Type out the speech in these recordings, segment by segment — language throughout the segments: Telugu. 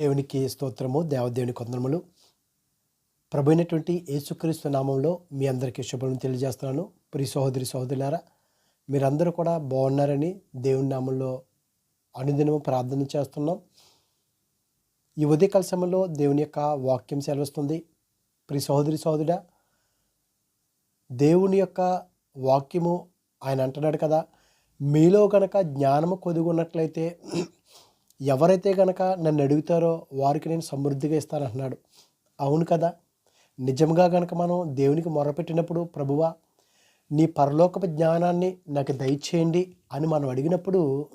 దేవునికి స్తోత్రము దేవదేవుని కొందరములు ప్రభు అయినటువంటి యేసుక్రీస్తు నామంలో మీ అందరికీ శుభం తెలియజేస్తున్నాను. ప్రి సహోదరి సహోదరులారా మీరందరూ కూడా బాగున్నారని దేవుని నామంలో అనుదినము ప్రార్థన చేస్తున్నాం. ఈ ఉదయకాల సమయంలో దేవుని యొక్క వాక్యం సెలవిస్తుంది. ప్రి సహోదరి సహోదరుడా దేవుని యొక్క వాక్యము ఆయన అంటున్నాడు కదా మీలో గనక జ్ఞానము కొదుగున్నట్లయితే ఎవరైతే కనుక నన్ను అడుగుతారో వారికి నేను సమృద్ధిగా ఇస్తానంటున్నాడు. అవును కదా? నిజంగా కనుక మనం దేవునికి మొరపెట్టినప్పుడు ప్రభువా నీ పరలోకపు జ్ఞానాన్ని నాకు దయచేయండి అని మనం అడిగినప్పుడు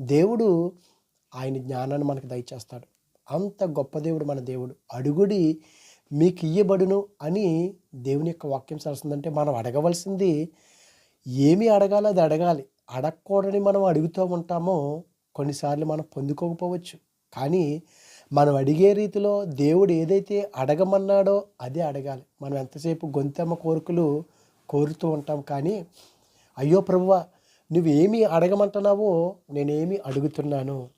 దేవుడు ఆయన జ్ఞానాన్ని మనకు దయచేస్తాడు. అంత గొప్ప దేవుడు మన దేవుడు. అడుగుడి మీకు ఇయ్యబడును అని దేవుని యొక్క వాక్యం సరుస్తుందంటే మనం అడగవలసింది ఏమి అడగాలో అది అడగాలి. అడగకూడని మనం అడుగుతూ ఉంటామో కొన్నిసార్లు మనం పొందుకోకపోవచ్చు. కానీ మనం అడిగే రీతిలో దేవుడు ఏదైతే అడగమన్నాడో అదే అడగాలి. మనం ఎంతసేపు గొంతెమ్మ కోరికలు కోరుతూ ఉంటాం కానీ అయ్యో ప్రభువ నువ్వేమి అడగమంటున్నావో నేనేమి అడుగుతున్నాను.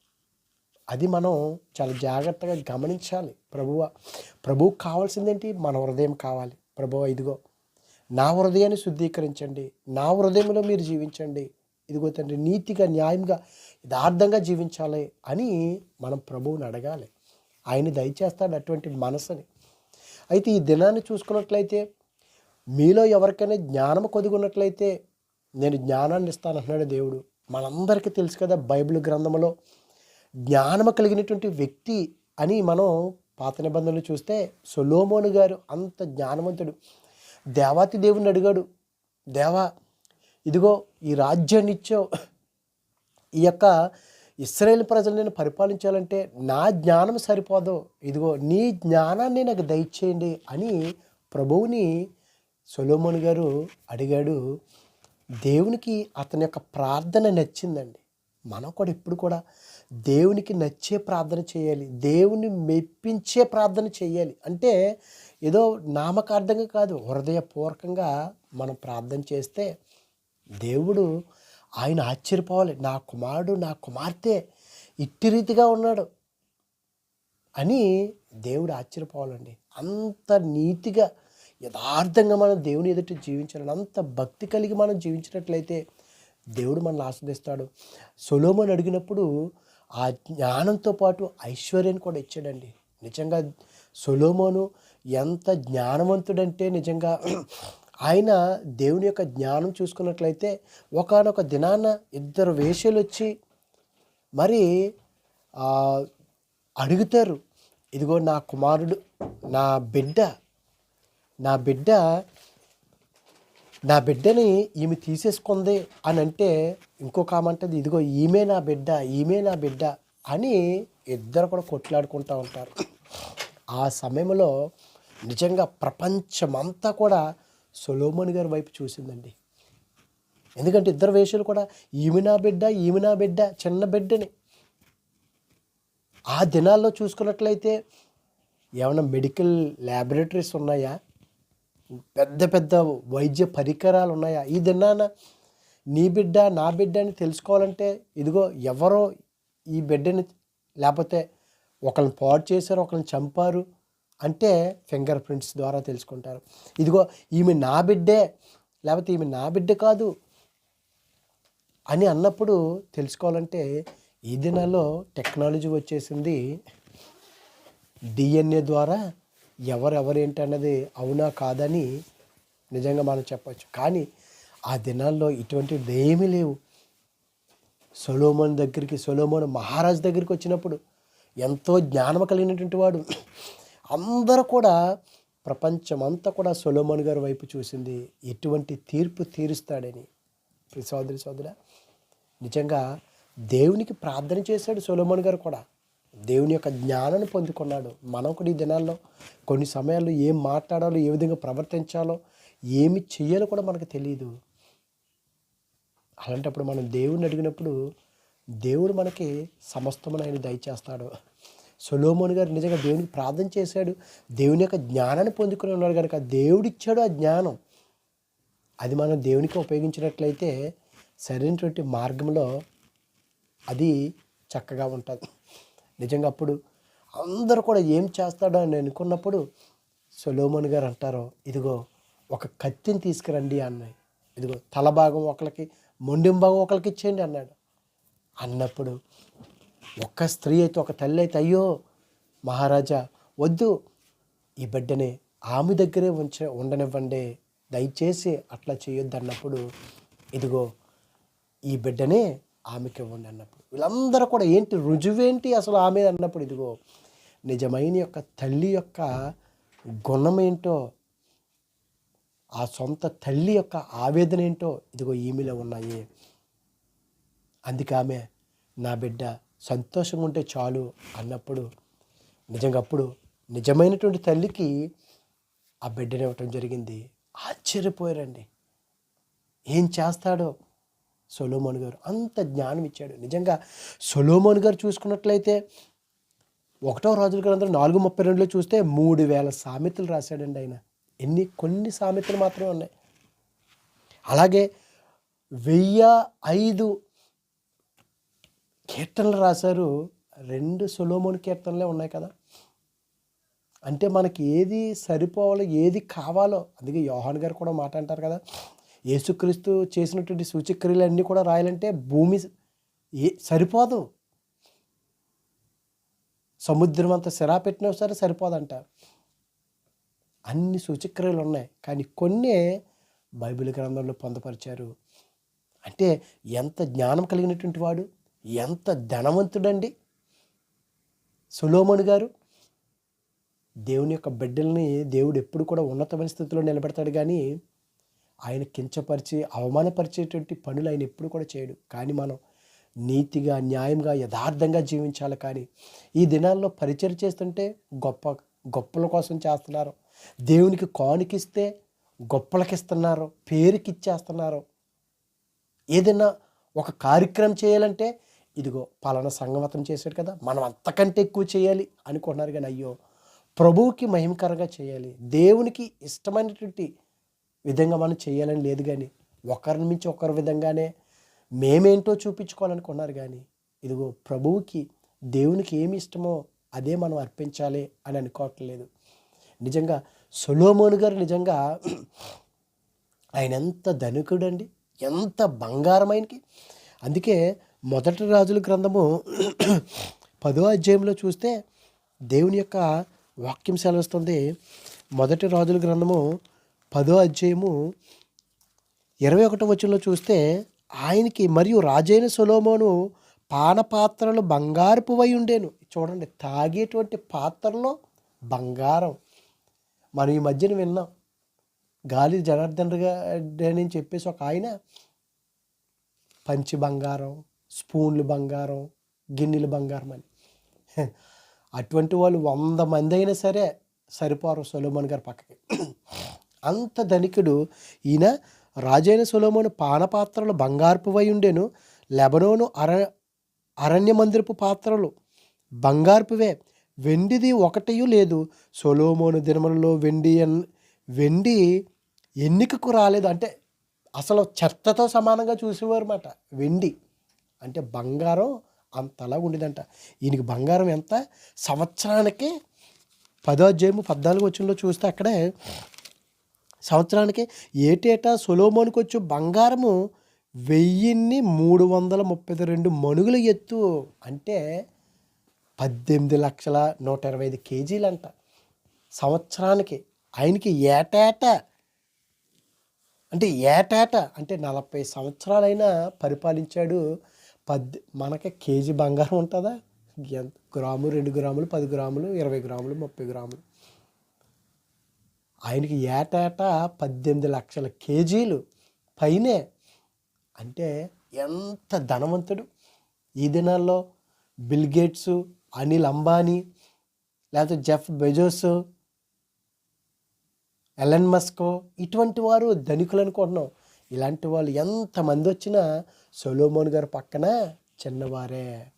అది మనం చాలా జాగ్రత్తగా గమనించాలి ప్రభువ. ప్రభువు కావాల్సిందేంటి? మన హృదయం కావాలి. ప్రభువ ఇదిగో నా హృదయాన్ని శుద్ధీకరించండి. నా హృదయంలో మీరు జీవించండి. ఇదిగో తండ్రి నీతిగా న్యాయంగా యథార్థంగా జీవించాలి అని మనం ప్రభువుని అడగాలి. ఆయన దయచేస్తాడు అటువంటి మనసుని. అయితే ఈ దినాన్ని చూసుకున్నట్లయితే మీలో ఎవరికైనా జ్ఞానం కొదుగున్నట్లయితే నేను జ్ఞానాన్ని ఇస్తాను అంటున్నాడు దేవుడు. మనందరికీ తెలుసు కదా బైబిల్ గ్రంథంలో జ్ఞానము కలిగినటువంటి వ్యక్తి అని మనం పాత నిబంధనలు చూస్తే సొలోమోను గారు అంత జ్ఞానవంతుడు. దేవాతి దేవుని అడిగాడు దేవా ఇదిగో ఈ రాజ్యాన్ని ఇచ్చావు ఈ యొక్క ఇస్రాయేల్ ప్రజలు నేను పరిపాలించాలంటే నా జ్ఞానం సరిపోదు. ఇదిగో నీ జ్ఞానాన్ని నాకు దయచేయండి అని ప్రభువుని సొలోమోన్ గారు అడిగాడు. దేవునికి అతని యొక్క ప్రార్థన నచ్చిందండి. మనం కూడా ఇప్పుడు కూడా దేవునికి నచ్చే ప్రార్థన చేయాలి. దేవుని మెప్పించే ప్రార్థన చేయాలి. అంటే ఏదో నామకార్థంగా కాదు హృదయపూర్వకంగా మనం ప్రార్థన చేస్తే దేవుడు ఆయన ఆశ్చర్యపోవాలి. నా కుమారుడు నా కుమార్తె ఇట్టి రీతిగా ఉన్నాడు అని దేవుడు ఆశ్చర్యపోవాలండి. అంత నీతిగా యథార్థంగా మనం దేవుని ఎదుటి జీవించాలని అంత భక్తి కలిగి మనం జీవించినట్లయితే దేవుడు మనల్ని ఆస్వాదిస్తాడు. సొలోమన్ అడిగినప్పుడు ఆ జ్ఞానంతో పాటు ఐశ్వర్యాన్ని కూడా ఇచ్చాడండి. నిజంగా సొలోమోను ఎంత జ్ఞానవంతుడంటే నిజంగా ఆయన దేవుని యొక్క జ్ఞానం చూసుకున్నట్లయితే ఒకనొక దినాన ఇద్దరు వేషలు వచ్చి మరి అడుగుతారు ఇదిగో నా కుమారుడు నా బిడ్డ నా బిడ్డ నా బిడ్డని ఈమె తీసేసుకుంది అని అంటే ఇంకొక ఆమె అంటది ఇదిగో ఈమె నా బిడ్డ ఈమె నా బిడ్డ అని ఇద్దరు కూడా కొట్లాడుకుంటూ ఉంటారు. ఆ సమయంలో నిజంగా ప్రపంచమంతా కూడా సొలోమోన్ గారి వైపు చూసిందండి. ఎందుకంటే ఇద్దరు వేషాలు కూడా ఈమె నా బిడ్డ ఈమె నా బిడ్డ చిన్న బిడ్డని. ఆ దినాల్లో చూసుకున్నట్లయితే ఏమైనా మెడికల్ ల్యాబొరేటరీస్ ఉన్నాయా? పెద్ద పెద్ద వైద్య పరికరాలు ఉన్నాయా? ఈ దినాన నీ బిడ్డ నా బిడ్డ అని తెలుసుకోవాలంటే ఇదిగో ఎవరో ఈ బిడ్డని లేకపోతే ఒకరిని పాడు చేశారు ఒకరిని చంపారు అంటే ఫింగర్ ప్రింట్స్ ద్వారా తెలుసుకుంటారు. ఇదిగో ఈమె నా బిడ్డే లేకపోతే ఈమె నా బిడ్డ కాదు అని అన్నప్పుడు తెలుసుకోవాలంటే ఈ దినాల్లో టెక్నాలజీ వచ్చేసింది. డిఎన్ఏ ద్వారా ఎవరెవరేంటి అన్నది అవునా కాదని నిజంగా మనం చెప్పచ్చు. కానీ ఆ దినాల్లో ఇటువంటివి ఏమీ లేవు. సొలోమోన్ దగ్గరికి సొలోమోన్ మహారాజ్ దగ్గరికి వచ్చినప్పుడు ఎంతో జ్ఞానం కలిగినటువంటి వాడు. అందరూ కూడా ప్రపంచమంతా కూడా సొలోమన్ గారి వైపు చూసింది ఎటువంటి తీర్పు తీరుస్తాడని. సోదరి సోదర నిజంగా దేవునికి ప్రార్థన చేశాడు సొలోమన్ గారు కూడా. దేవుని యొక్క జ్ఞానాన్ని పొందుకున్నాడు. మనం కూడా ఈ దినాల్లో కొన్ని సమయాల్లో ఏం మాట్లాడాలో ఏ విధంగా ప్రవర్తించాలో ఏమి చేయాలో కూడా మనకు తెలియదు అలాంటప్పుడు మనం దేవుడిని అడిగినప్పుడు దేవుడు మనకి సమస్తమును ఆయన దయచేస్తాడు సొలోమోన్ గారు నిజంగా దేవునికి ప్రార్థన చేశాడు. దేవుని యొక్క జ్ఞానాన్ని పొందుకుని ఉన్నాడు కనుక దేవుడిచ్చాడు ఆ జ్ఞానం. అది మనం దేవునికి ఉపయోగించినట్లయితే సరైనటువంటి మార్గంలో అది చక్కగా ఉంటుంది. నిజంగా అప్పుడు అందరూ కూడా ఏం చేస్తాడో అని అనుకున్నప్పుడు సొలోమోన్ గారు అంటారు ఇదిగో ఒక కత్తిని తీసుకురండి అన్నాయి ఇదిగో తల భాగం ఒకరికి మొండెం భాగం ఒకరికి ఇచ్చేయండి అన్నాడు. అన్నప్పుడు ఒక్క స్త్రీ అయితే ఒక తల్లి అయితే అయ్యో మహారాజా వద్దు. ఈ బిడ్డని ఆమె దగ్గరే ఉంచ ఉండనివ్వండి. దయచేసి అట్లా చేయొద్దు అన్నప్పుడు ఇదిగో ఈ బిడ్డనే ఆమెకి ఇవ్వండి అన్నప్పుడు వీళ్ళందరూ కూడా ఏంటి రుజువేంటి అసలు ఆమె అన్నప్పుడు ఇదిగో నిజమైన యొక్క తల్లి యొక్క గుణం ఏంటో ఆ సొంత తల్లి యొక్క ఆవేదన ఏంటో ఇదిగో ఈమెలో ఉన్నాయి. అందుకే ఆమె నా బిడ్డ సంతోషంగా ఉంటే చాలు అన్నప్పుడు నిజంగా అప్పుడు నిజమైనటువంటి తల్లికి ఆ బిడ్డని ఇవ్వటం జరిగింది. ఆశ్చర్యపోయారండి. ఏం చేస్తాడో? సొలోమోన్ గారు అంత జ్ఞానం ఇచ్చాడు. నిజంగా సొలోమోన్ గారు చూసుకున్నట్లయితే ఒకటో రాజుల గ్రంథం నాలుగు ముప్పై రెండులో చూస్తే మూడు వేల సామెతలు రాశాడండి ఆయన. ఎన్ని కొన్ని సామెతలు మాత్రమే ఉన్నాయి. అలాగే వెయ్యి ఐదు కీర్తనలు రాశారు. రెండు సొలోమోన్ కీర్తనలే ఉన్నాయి కదా. అంటే మనకి ఏది సరిపోవాలో ఏది కావాలో అందుకే యోహాన్ గారు కూడా మాట అంటారు కదా. యేసుక్రీస్తు చేసినటువంటి సూచక్రియలు అన్నీ కూడా రాయాలంటే భూమి ఏ సరిపోదు. సముద్రం అంత సిరా పెట్టినా సరే సరిపోదంట. అన్ని సూచక్రియలు ఉన్నాయి. కానీ కొన్నే బైబిల్ గ్రంథంలో పొందపరిచారు. అంటే ఎంత జ్ఞానం కలిగినటువంటి వాడు? ఎంత ధనవంతుడండి. సులోమణి గారు దేవుని యొక్క బిడ్డల్ని దేవుడు ఎప్పుడు కూడా ఉన్నతమైన స్థితిలో నిలబెడతాడు కానీ ఆయన కించపరిచి అవమానపరిచేటువంటి పనులు ఆయన ఎప్పుడు కూడా చేయడు. కానీ మనం నీతిగా న్యాయంగా యథార్థంగా జీవించాలి కానీ ఈ దినాల్లో పరిచయం చేస్తుంటే గొప్ప గొప్పల కోసం చేస్తున్నారు. దేవునికి కానుకిస్తే గొప్పలకిస్తున్నారు పేరుకిచ్చేస్తున్నారు. ఏదైనా ఒక కార్యక్రమం చేయాలంటే ఇదిగో పలానా సంగమతం చేశాడు కదా మనం అంతకంటే ఎక్కువ చేయాలి అనుకుంటున్నారు కానీ అయ్యో ప్రభువుకి మహిమకరంగా చేయాలి దేవునికి ఇష్టమైనటువంటి విధంగా మనం చేయాలని లేదు కానీ ఒకరిని మించి ఒకరి విధంగానే మేమేంటో చూపించుకోవాలనుకున్నారు కానీ ఇదిగో ప్రభువుకి దేవునికి ఏమి ఇష్టమో అదే మనం అర్పించాలి అని అనుకోవట్లేదు. నిజంగా సొలోమోన్ గారు నిజంగా ఆయన ఎంత ధనికుడండి ఎంత బంగారమైనకి అందుకే మొదటి రాజుల గ్రంథము పదో అధ్యాయంలో చూస్తే దేవుని యొక్క వాక్యం సెలవిస్తుంది. మొదటి రాజుల గ్రంథము పదో అధ్యాయము ఇరవై ఒకటో వచనంలో చూస్తే ఆయనకి మరియు రాజైన సొలోమోను పానపాత్రలు బంగారుపువై ఉండేను. చూడండి తాగేటువంటి పాత్రలో బంగారం. మనం ఈ మధ్యన విన్నాం. గాలి జనార్దన్ రెడ్డి అని చెప్పేసి ఒక ఆయన పంచి బంగారం స్పూన్లు బంగారం గిన్నెలు బంగారం అని. అటువంటి వాళ్ళు వంద మంది అయినా సరే సరిపోరు సొలోమోన్ గారి పక్కకి. అంత ధనికుడు ఈయన రాజైన సొలోమోను పానపాత్రలు బంగారుపువై ఉండేను లెబనోను అర అరణ్య మందిరపు పాత్రలు. బంగారపువే వెండిది ఒకటియు లేదు. సొలోమోను దినములలో వెండి వెండి ఎన్నికకు రాలేదు. అంటే అసలు చెత్తతో సమానంగా చూసేవారు అన్నమాట వెండి. అంటే బంగారం అంతలా ఉండేదంట. ఈయనకి బంగారం ఎంత? సంవత్సరానికి పదో అధ్యాయము పద్నాలుగు వచ్చినలో చూస్తే అక్కడే సంవత్సరానికి ఏటేటా సొలోమోనికి వచ్చే బంగారము వెయ్యిన్ని మూడు వందల ముప్పై రెండు మణుగుల ఎత్తు అంటే పద్దెనిమిది లక్షల నూట ఇరవై ఐదు కేజీలంట. సంవత్సరానికి ఆయనకి ఏటేటా? అంటే ఏటేటా? అంటే నలభై సంవత్సరాలైనా పరిపాలించాడు పద్ మనకి కేజీ బంగారం ఉంటుందా? ఎంత? గ్రాము రెండు గ్రాములు పది గ్రాములు ఇరవై గ్రాములు ముప్పై గ్రాములు. ఆయనకి ఏటేటా పద్దెనిమిది లక్షల కేజీలు పైనే. అంటే ఎంత ధనవంతుడు. ఈ దినాల్లో బిల్ గేట్స్ అనిల్ అంబానీ లేకపోతే జెఫ్ బెజోస్ ఎలన్ మస్కో ఇటువంటి వారు ధనికులు అనుకుంటున్నాం. ఇలాంటి వాళ్ళు ఎంతమంది వచ్చినా సొలోమోన్ గారు పక్కన చిన్నవారే.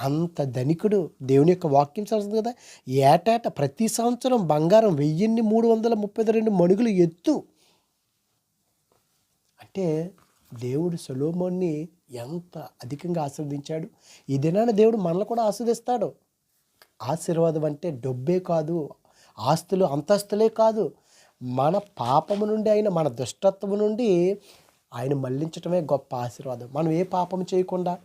అంత ధనికుడు. దేవుని యొక్క వాక్యం చదువుతుంది కదా ఏటేట ప్రతి సంవత్సరం బంగారం వెయ్యిన్ని మూడు వందల ముప్పై రెండు మణుగులు ఎత్తు. అంటే దేవుడు సొలోమోన్ని ఎంత అధికంగా ఆశీర్వదించాడు. ఈ దినాన దేవుడు మనల్ని కూడా ఆస్వాదిస్తాడు ఆశీర్వాదం అంటే డబ్బే కాదు ఆస్తులు అంతస్తులే కాదు. మన పాపము నుండి అయిన మన దుష్టత్వము నుండి ఆయన మళ్ళించటమే గొప్ప ఆశీర్వాదం. మనం ఏ పాపం చేయకుండా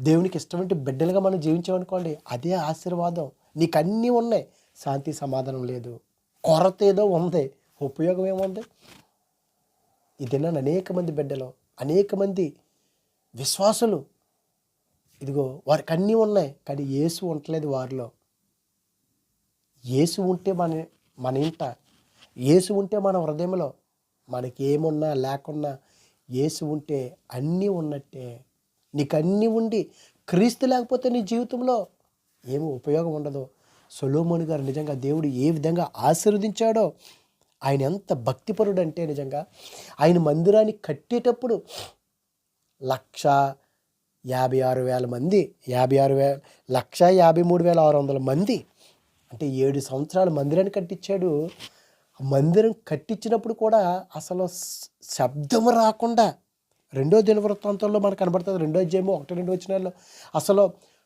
దేవునికి ఇష్టమైన బిడ్డలుగా మనం జీవించామనుకోండి అదే ఆశీర్వాదం. నీకు అన్నీ ఉన్నాయి. శాంతి సమాధానం లేదు. కొరత ఏదో ఉంది. ఉపయోగం ఏముంది? ఇది నన్ను అనేక మంది బిడ్డలు అనేక మంది విశ్వాసులు ఇదిగో వారికి అన్నీ ఉన్నాయి కానీ ఏసు ఉండలేదు వారిలో. ఏసు ఉంటే మన మన ఇంట యేసు ఉంటే మన హృదయంలో మనకి ఏమున్నా లేకున్నా యేసు ఉంటే అన్నీ ఉన్నట్టే. నీకు అన్నీ ఉండి క్రీస్తు లేకపోతే నీ జీవితంలో ఏమి ఉపయోగం ఉండదు. సొలోమోని గారు నిజంగా దేవుడు ఏ విధంగా ఆశీర్వదించాడో ఆయన ఎంత భక్తిపరుడు అంటే నిజంగా ఆయన మందిరాన్ని కట్టేటప్పుడు లక్ష యాభై ఆరు వేల మంది యాభై ఆరు వేల లక్ష యాభై మూడు వేల ఆరు వందల మంది అంటే ఏడు సంవత్సరాలు మందిరాన్ని కట్టించాడు. మందిరం కట్టించినప్పుడు కూడా అసలు శబ్దం రాకుండా రెండో దినవృత్తాంతంలో మనకు కనబడుతుంది. రెండో జేము ఒకటి రెండు వచ్చినాల్లో అసలు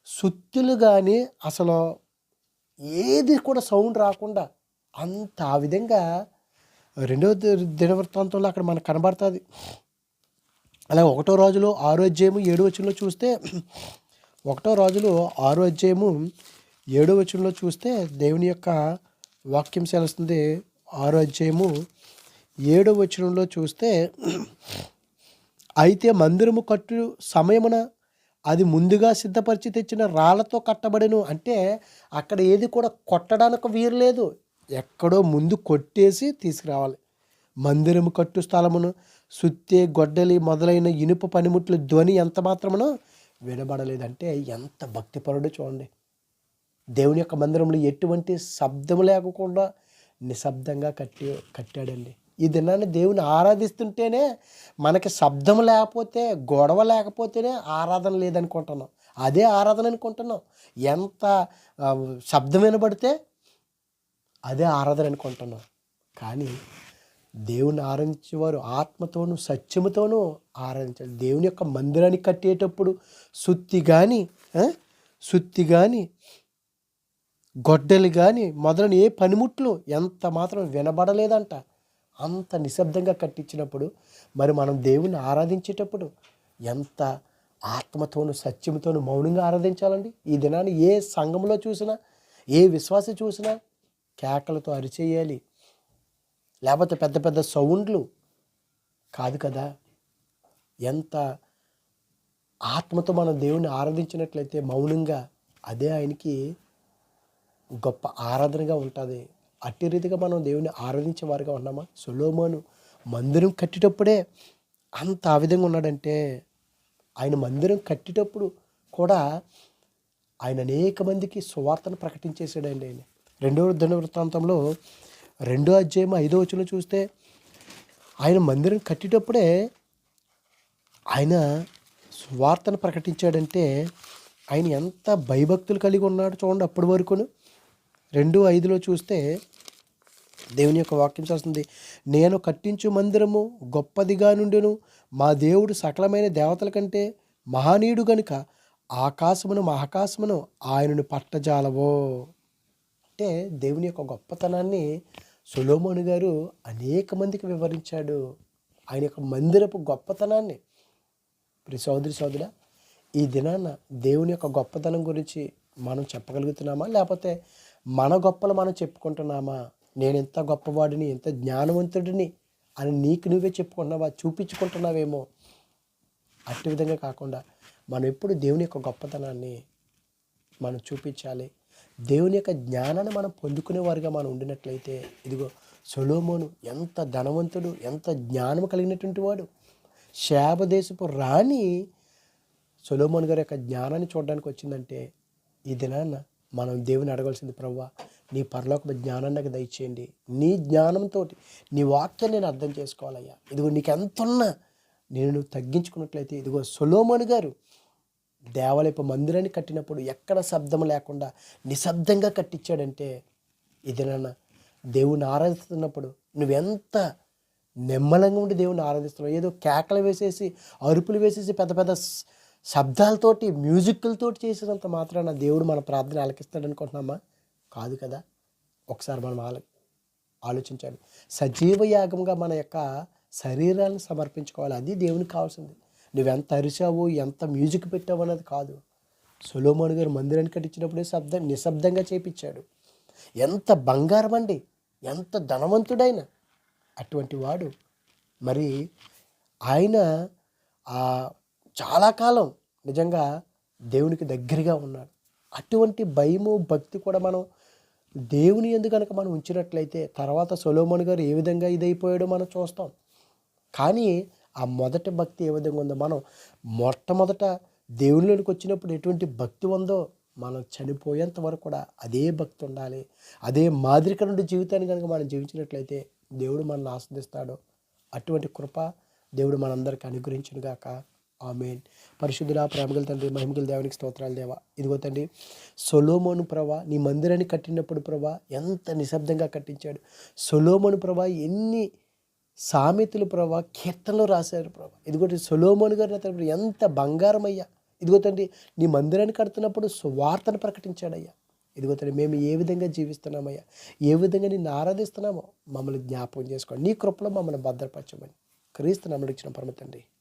సుత్తులు కానీ అసలు ఏది కూడా సౌండ్ రాకుండా అంత ఆ విధంగా రెండో దినవృత్తాంతంలో అక్కడ మనకు కనబడుతుంది. అలాగే ఒకటో రోజులో ఆరో అధ్యాయము ఏడో వచనంలో చూస్తే ఒకటో రోజులో ఆరో అధ్యాయము ఏడో వచనంలో చూస్తే దేవుని యొక్క వాక్యం సెలుస్తుంది. ఆరో అధ్యాయము ఏడో వచనంలో చూస్తే అయితే మందిరము కట్టు సమయమున అది ముందుగా సిద్ధపరిచి తెచ్చిన రాళ్ళతో కట్టబడెను. అంటే అక్కడ ఏది కూడా కొట్టడానికి వీరలేదు లేదు. ఎక్కడో ముందు కొట్టేసి తీసుకురావాలి. మందిరము కట్టు స్థలమును సుత్తే గొడ్డలి మొదలైన ఇనుప పనిముట్ల ధ్వని ఎంత మాత్రమునో వినబడలేదంటే ఎంత భక్తిపరుడు చూడండి. దేవుని యొక్క మందిరంలో ఎటువంటి శబ్దం లేకుండా నిశ్శబ్దంగా కట్టి కట్టాడండి. ఈ దినాన్ని దేవుని ఆరాధిస్తుంటేనే మనకి శబ్దం లేకపోతే గొడవ లేకపోతేనే ఆరాధన లేదనుకుంటున్నాం. అదే ఆరాధన అనుకుంటున్నాం. ఎంత శబ్దం వినబడితే అదే ఆరాధన అనుకుంటున్నాం. కానీ దేవుని ఆరాధించేవారు ఆత్మతోనూ సత్యముతోనూ ఆరాధించాలి. దేవుని యొక్క మందిరాన్ని కట్టేటప్పుడు సుత్తి కానీ సుత్తి కానీ గొడ్డలు కానీ మొదలని ఏ పనిముట్లు ఎంత మాత్రం వినబడలేదంట. అంత నిశ్శబ్దంగా కట్టించినప్పుడు మరి మనం దేవుణ్ణి ఆరాధించేటప్పుడు ఎంత ఆత్మతోను సత్యముతోను మౌనంగా ఆరాధించాలండి? ఈ దినాన్ని ఏ సంఘంలో చూసినా ఏ విశ్వాసం చూసినా కేకలతో అరిచేయాలి. లేకపోతే పెద్ద పెద్ద సౌండ్లు కాదు కదా. ఎంత ఆత్మతో మనం దేవుణ్ణి ఆరాధించినట్లయితే మౌనంగా అదే ఆయనకి గొప్ప ఆరాధనగా ఉంటుంది. అట్టి రీతిగా మనం దేవుని ఆరాధించే వారిగా ఉన్నామా? సులోమోను మందిరం కట్టేటప్పుడే అంత ఆ విధంగా ఉన్నాడంటే ఆయన మందిరం కట్టేటప్పుడు కూడా ఆయన అనేక మందికి సువార్తను ప్రకటించేసాడండి ఆయన. రెండవ దిన వృత్తాంతంలో రెండో అధ్యాయం ఐదో వచ్చిన చూస్తే ఆయన మందిరం కట్టేటప్పుడే ఆయన సువార్తను ప్రకటించాడంటే ఆయన ఎంత భయభక్తులు కలిగి ఉన్నాడు చూడండి అప్పటి వరకును. రెండు ఐదులో చూస్తే దేవుని యొక్క వాక్యం చేస్తుంది నేను కట్టించు మందిరము గొప్పదిగా నుండెను. మా దేవుడు సకలమైన దేవతల కంటే మహనీయుడు గనుక ఆకాశమును మహాకాశమును ఆయనను పట్టజాలవో. అంటే దేవుని యొక్క గొప్పతనాన్ని సులోమోని గారు అనేక మందికి వివరించాడు. ఆయన యొక్క మందిరపు గొప్పతనాన్ని. ప్రి సోదరి సోదర ఈ దినాన దేవుని యొక్క గొప్పతనం గురించి మనం చెప్పగలుగుతున్నామా? లేకపోతే మన గొప్పలు మనం చెప్పుకుంటున్నామా? నేను ఎంత గొప్పవాడిని ఎంత జ్ఞానవంతుడిని అని నీకు నువ్వే చెప్పుకుంటున్నావా? చూపించుకుంటున్నావేమో? అట్టి విధంగా కాకుండా మనం ఎప్పుడు దేవుని యొక్క గొప్పతనాన్ని మనం చూపించాలి. దేవుని యొక్క జ్ఞానాన్ని మనం పొందుకునేవారుగా మనం ఉండినట్లయితే ఇదిగో సొలోమోను ఎంత ధనవంతుడు ఎంత జ్ఞానం కలిగినటువంటి వాడు. శాప దేశపు రాణి సొలోమోన్ గారి యొక్క జ్ఞానాన్ని చూడడానికి వచ్చిందంటే ఈ దినాన్న మనం దేవుని అడగాల్సింది ప్రవ్వా నీ పరలోక జ్ఞానాన్ని నాకు దయచేయండి. నీ జ్ఞానంతో నీ వాక్యాన్ని నేను అర్థం చేసుకోవాలయ్యా. ఇదిగో నీకు ఎంత ఉన్నా నేను నువ్వు తగ్గించుకున్నట్లయితే ఇదిగో సులోమణి గారు దేవాలయపు మందిరాన్ని కట్టినప్పుడు ఎక్కడ శబ్దం లేకుండా నిశ్శబ్దంగా కట్టించాడంటే ఇది నాన్న దేవుని ఆరాధిస్తున్నప్పుడు నువ్వెంత నిమ్మలంగా ఉండి దేవుని ఆరాధిస్తున్నావు? ఏదో కేకలు వేసేసి అరుపులు వేసేసి పెద్ద పెద్ద శబ్దాలతోటి మ్యూజిక్లతోటి చేసినంత మాత్రాన దేవుడు మన ప్రార్థన ఆలకిస్తాడు అనుకుంటున్నామా? కాదు కదా. ఒకసారి మనం ఆల ఆలోచించాలి సజీవ యాగంగా మన యొక్క శరీరాలను సమర్పించుకోవాలి. అది దేవునికి కావాల్సింది. నువ్వెంత అరిచావు ఎంత మ్యూజిక్ పెట్టావు అన్నది కాదు. సొలోమోన్ గారు మందిరాన్ని కట్టించినప్పుడే శబ్దం నిశ్శబ్దంగా చేపించాడు. ఎంత బంగారం అండి. ఎంత ధనవంతుడైన. అటువంటి వాడు. మరి ఆయన ఆ చాలా కాలం నిజంగా దేవునికి దగ్గరగా ఉన్నాడు. అటువంటి భయము భక్తి కూడా మనం దేవుని ఎందుకు కనుక మనం ఉంచినట్లయితే తర్వాత సొలోమోన్ గారు ఏ విధంగా ఇదైపోయాడో మనం చూస్తాం. కానీ ఆ మొదటి భక్తి ఏ విధంగా ఉందో మనం మొట్టమొదట దేవునిలోనికి వచ్చినప్పుడు ఎటువంటి భక్తి ఉందో మనం చనిపోయేంత వరకు కూడా అదే భక్తి ఉండాలి. అదే మాదిరికరుడి జీవితాన్ని కనుక మనం జీవించినట్లయితే దేవుడు మనల్ని ఆస్వాదిస్తాడు. అటువంటి కృప దేవుడు మనందరికి అనుగ్రహించును గాక ఆమెన్. పరిశుద్ధుల ప్రేమగల తండ్రి మహిమగల దేవునికి స్తోత్రాలు దేవా. ఇదిగో తండ్రి సొలోమోను ప్రభా నీ మందిరాన్ని కట్టినప్పుడు ప్రభా ఎంత నిశ్శబ్దంగా కట్టించాడు. సొలోమోను ప్రభా ఎన్ని సామెతలు ప్రభా కీర్తనలు రాశారు ప్రభా. ఇదిగోటి సొలోమోను గారు తండ్రి ఎంత బంగారం అయ్యా ఇదిగో తండ్రి నీ మందిరాన్ని కడుతున్నప్పుడు సువార్తను ప్రకటించాడయ్యా. ఇదిగో తండ్రి మేము ఏ విధంగా జీవిస్తున్నామయ్యా? ఏ విధంగా నిన్ను ఆరాధిస్తున్నామో మమ్మల్ని జ్ఞాపకం చేసుకోండి. నీ కృపలో మమ్మల్ని భద్రపరచమని. క్రీస్తు నమ్మడిచ్చిన పరమ తండ్రి.